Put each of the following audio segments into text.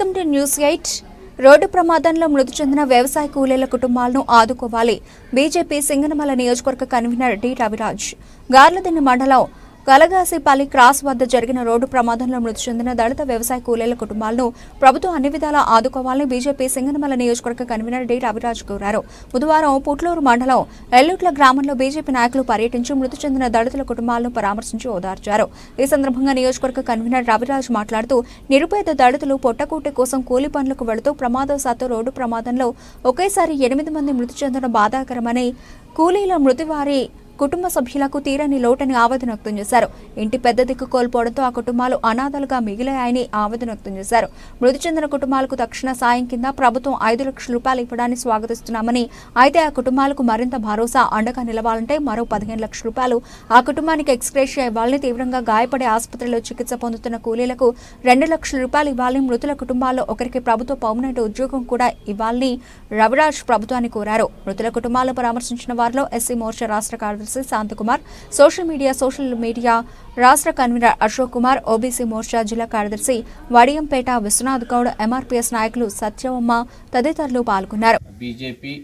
Welcome to news eight. Road ప్రమాదంలో మృతి చెందిన వ్యవసాయ కూలీల కుటుంబాలను ఆదుకోవాలి. బీజేపీ సింగనమల నియోజకవర్గ కన్వీనర్ డి. రవిరాజ్. గార్లదిన్న మండలం కలగాసిపల్లి క్రాస్ వద్ద జరిగిన రోడ్డు ప్రమాదంలో మృతి చెందిన దళిత వ్యవసాయ కూలీల కుటుంబాలను ప్రభుత్వం అన్ని విధాలా ఆదుకోవాలని బీజేపీ సింగనమల నియోజకవర్గ కన్వీనర్ డి రవిరాజు కోరారు. బుధవారం పుట్లూరు మండలం ఎల్లుట్ల గ్రామంలో బీజేపీ నాయకులు పర్యటించి మృతి చెందిన దళితుల కుటుంబాలను పరామర్శించి ఓదార్చారు. ఈ సందర్భంగా నియోజకవర్గ కన్వీనర్ రవిరాజు మాట్లాడుతూ నిరుపేద దళితులు పొట్టకూటి కోసం కూలి పనులకు వెళుతూ ప్రమాదవశాత్తు రోడ్డు ప్రమాదంలో ఒకేసారి ఎనిమిది మంది మృతి చెందడం బాధాకరమని కూలీల మృతి వారి కుటుంబ సభ్యులకు తీరని లోటని ఆవేదన వ్యక్తం చేశారు. ఇంటి పెద్ద దిక్కు కోల్పోవడంతో ఆ కుటుంబాలు అనాథలుగా మిగిలాయని ఆవేదన వ్యక్తం చేశారు. మృతి చెందిన కుటుంబాలకు తక్షణ సాయం కింద ప్రభుత్వం ఐదు లక్షల రూపాయలు ఇవ్వడాన్ని స్వాగతిస్తున్నామని అయితే ఆ కుటుంబాలకు మరింత భరోసా అండగా నిలవాలంటే మరో పదిహేను లక్షల రూపాయలు ఆ కుటుంబానికి ఎక్స్గ్రేషియా ఇవ్వాలని తీవ్రంగా గాయపడే ఆసుపత్రిలో చికిత్స పొందుతున్న కూలీలకు రెండు లక్షల రూపాయలు ఇవ్వాలని మృతుల కుటుంబాల్లో ఒకరికి ప్రభుత్వ పర్మనెంట్ ఉద్యోగం కూడా ఇవ్వాలని రవిరాజ్ ప్రభుత్వాన్ని కోరారు. మృతుల కుటుంబాలను పరామర్శించిన వారిలో ఎస్సీ మోర్చా రాష్ట్ర కార్యదర్శి Shantakumar social media social media రాష్ట్ర కన్వీనర్ అశోక్ కుమార్ ఓబీసీ మోర్చా జిల్లా కార్యదర్శి వడియంపేట విశ్వనాథ్ గౌడ్ ఎంఆర్పీఎస్ నాయకులు సత్యవమ్మ తదితరులు పాల్గొన్నారు. బీజేపీ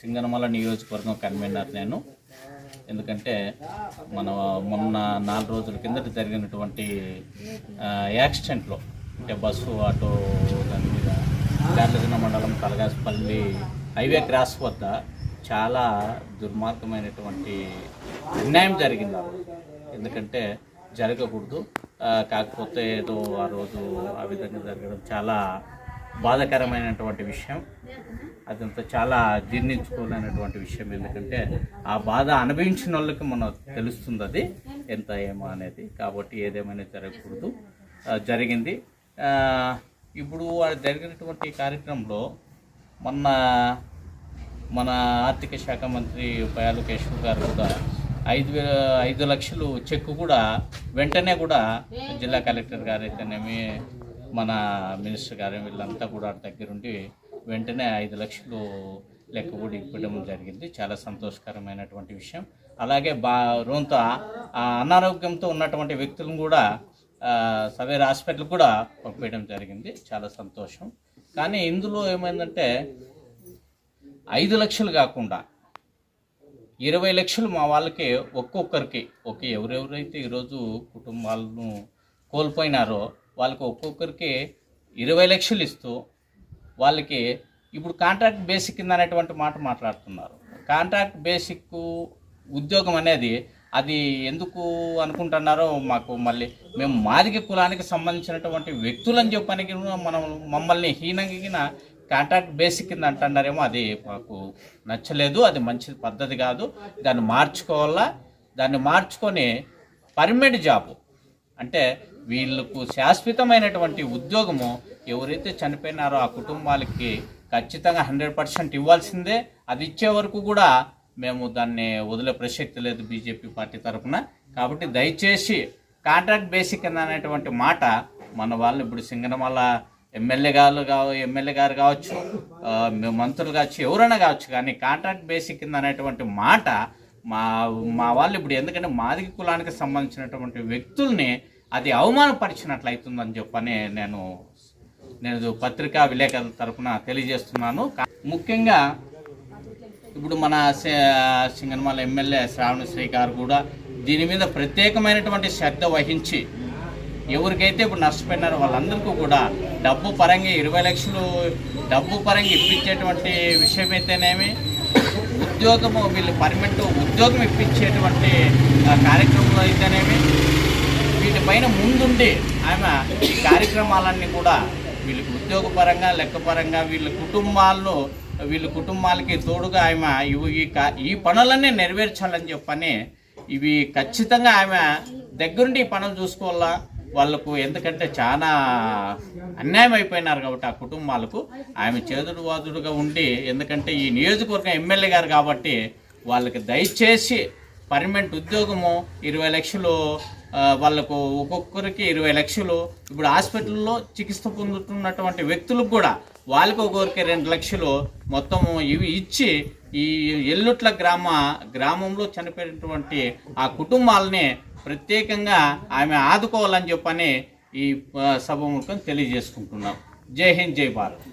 సింగనమల నియోజకవర్గం కన్వీనర్ నేను. ఎందుకంటే మన మొన్న నాలుగు రోజుల కిందట జరిగినటువంటి యాక్సిడెంట్లో అంటే బస్సు ఆటో దాని మీద మండలం కలగాసపల్లి హైవే క్రాస్ వద్ద చాలా దుర్మార్గమైనటువంటి అన్యాయం జరిగింది ఎందుకంటే జరగకూడదు. కాకపోతే ఏదో ఆ రోజు ఆ విధంగా జరగడం చాలా బాధాకరమైనటువంటి విషయం. అదంతా చాలా జీర్ణించుకోలేనటువంటి విషయం. ఎందుకంటే ఆ బాధ అనుభవించిన వాళ్ళకి మనం తెలుస్తుంది అది ఎంత ఏమో అనేది. కాబట్టి ఏదేమైనా జరగకూడదు. జరిగింది. ఇప్పుడు జరిగినటువంటి కార్యక్రమంలో మొన్న మన ఆర్థిక శాఖ మంత్రి పయాలు కేశవ్ గారు కూడా ఐదు వే ఐదు లక్షలు చెక్ కూడా వెంటనే కూడా జిల్లా కలెక్టర్ గారైతేనేమి మన మినిస్టర్ గారు వీళ్ళంతా కూడా దగ్గరుండి వెంటనే ఐదు లక్షలు లెక్క కూడా ఇవ్వడం జరిగింది. చాలా సంతోషకరమైనటువంటి విషయం. అలాగే బా రోంతా ఆ అనారోగ్యంతో ఉన్నటువంటి వ్యక్తులను కూడా సవేర్ హాస్పిటల్ కూడా పంపించడం జరిగింది. చాలా సంతోషం. కానీ ఇందులో ఏమైందంటే ఐదు లక్షలు కాకుండా ఇరవై లక్షలు మా వాళ్ళకి ఒక్కొక్కరికి ఓకే ఎవరెవరైతే ఈరోజు కుటుంబాలను కోల్పోయినారో వాళ్ళకి ఒక్కొక్కరికి ఇరవై లక్షలు ఇస్తూ వాళ్ళకి ఇప్పుడు కాంట్రాక్ట్ బేసిక్ కింద అనేటువంటి మాట మాట్లాడుతున్నారు. కాంట్రాక్ట్ బేసిక్ ఉద్యోగం అనేది అది ఎందుకు అనుకుంటున్నారో మాకు మళ్ళీ మేము మాదిక కులానికి సంబంధించినటువంటి వ్యక్తులని చెప్పడానికి మనం మమ్మల్ని హీనంగా కాంట్రాక్ట్ బేసిక్ కింద అంటున్నారేమో అది మాకు నచ్చలేదు అది మంచి పద్ధతి కాదు. దాన్ని మార్చుకోవాలా? దాన్ని మార్చుకొని పర్మనెంట్ జాబ్ అంటే వీళ్ళకు శాశ్వతమైనటువంటి ఉద్యోగము ఎవరైతే చనిపోయినారో ఆ కుటుంబాలకి ఖచ్చితంగా హండ్రెడ్ పర్సెంట్ ఇవ్వాల్సిందే. అది ఇచ్చే వరకు కూడా మేము దాన్ని వదిలే ప్రసక్తి లేదు బీజేపీ పార్టీ తరఫున కాబట్టి దయచేసి కాంట్రాక్ట్ బేసిక్ కింద అనేటువంటి మాట మన వాళ్ళని ఇప్పుడు సింగనమల ఎమ్మెల్యే గారు కావ ఎమ్మెల్యే గారు కావచ్చు మంత్రులు కావచ్చు ఎవరైనా కావచ్చు కానీ కాంట్రాక్ట్ బేసిక్ కింద అనేటువంటి మాట మా మా వాళ్ళు ఇప్పుడు ఎందుకంటే మాదిక కులానికి సంబంధించినటువంటి వ్యక్తుల్ని అది అవమానపరిచినట్లయితుందని చెప్పని నేను నేను పత్రికా విలేకరుల తరఫున తెలియజేస్తున్నాను. ముఖ్యంగా ఇప్పుడు మన సింగన్మాల ఎమ్మెల్యే శ్రావణ శ్రీ గారు కూడా దీని మీద ప్రత్యేకమైనటువంటి శ్రద్ధ వహించి ఎవరికైతే ఇప్పుడు నష్టపోయినారో వాళ్ళందరికీ కూడా డబ్బు పరంగా ఇరవై లక్షలు డబ్బు పరంగా ఇప్పించేటువంటి విషయం అయితేనేమి ఉద్యోగము వీళ్ళు పర్మనెంట్ ఉద్యోగం ఇప్పించేటువంటి కార్యక్రమంలో అయితేనేమి వీటిపైన ముందుండి ఆమె ఈ కార్యక్రమాలన్నీ కూడా వీళ్ళకి ఉద్యోగపరంగా లెక్కపరంగా వీళ్ళ కుటుంబాల్లో వీళ్ళ కుటుంబాలకి తోడుగా ఆమె ఇవి ఈ ఈ పనులన్నీ నెరవేర్చాలని చెప్పని ఇవి ఖచ్చితంగా ఆమె దగ్గరుండి ఈ పనులు చూసుకోవాలా? వాళ్ళకు ఎందుకంటే చాలా అన్యాయం అయిపోయినారు కాబట్టి ఆ కుటుంబాలకు. ఆమె చేదుడు వాదుడుగా ఉండి ఎందుకంటే ఈ నియోజకవర్గం ఎమ్మెల్యే గారు కాబట్టి వాళ్ళకి దయచేసి పర్మనెంట్ ఉద్యోగము ఇరవై లక్షలు వాళ్ళకు ఒక్కొక్కరికి ఇరవై లక్షలు. ఇప్పుడు హాస్పిటల్లో చికిత్స పొందుతున్నటువంటి వ్యక్తులకు కూడా వాళ్ళకి ఒక్కొక్కరికి రెండు లక్షలు మొత్తం ఇవి ఇచ్చి ఈ ఎల్లుట్ల గ్రామ గ్రామంలో చనిపోయినటువంటి ఆ కుటుంబాలని ప్రత్యేకంగా ఆమె ఆదుకోవాలని చెప్పని ఈ సభముఖం సభ తెలియజేసుకుంటున్నాం. జై హింద్ జై భారత్.